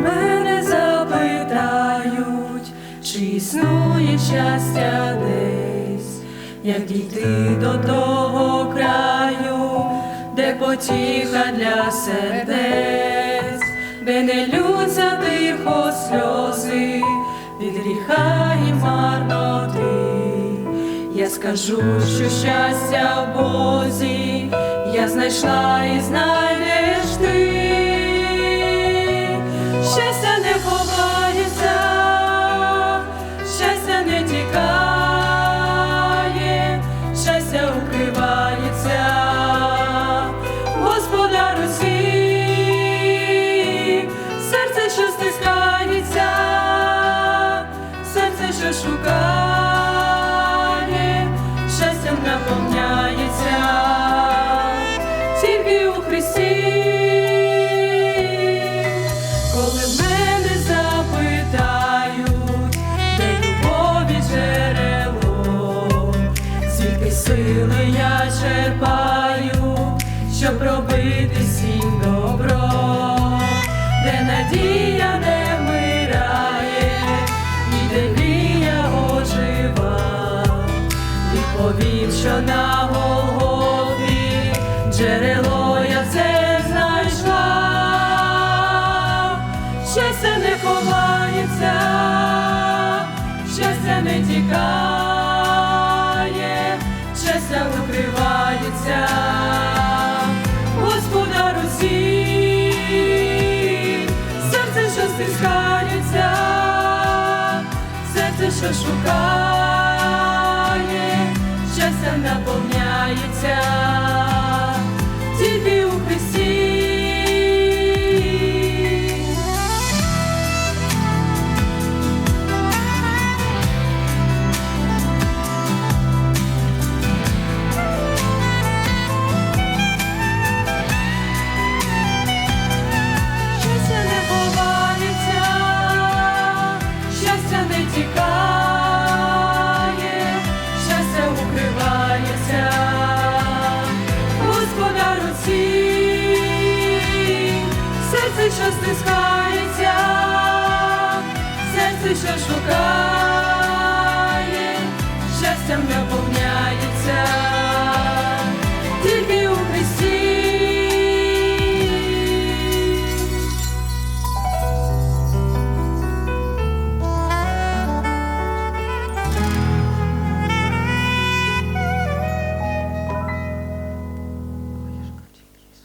мене запитають, чи існує щастя десь, як дійти до того краю, де потіха для сердець, де не лються тихо сльози, від гріха і марноти. Я скажу, що щастя в Бозі, я знайшла і знайдеш ти. Наповняється, тільки у Христі. Коли мене запитають, де любові джерело, звідки сили я черпаю, щоб робити всім добро, де надія відповім, що на Голгофі джерело я все знайшла. Щастя не ховається, щастя не тікає, щастя викривається, Господар усіх, серце, що стискається, серце, що шукає, щастя що стискається, серце, що шукає.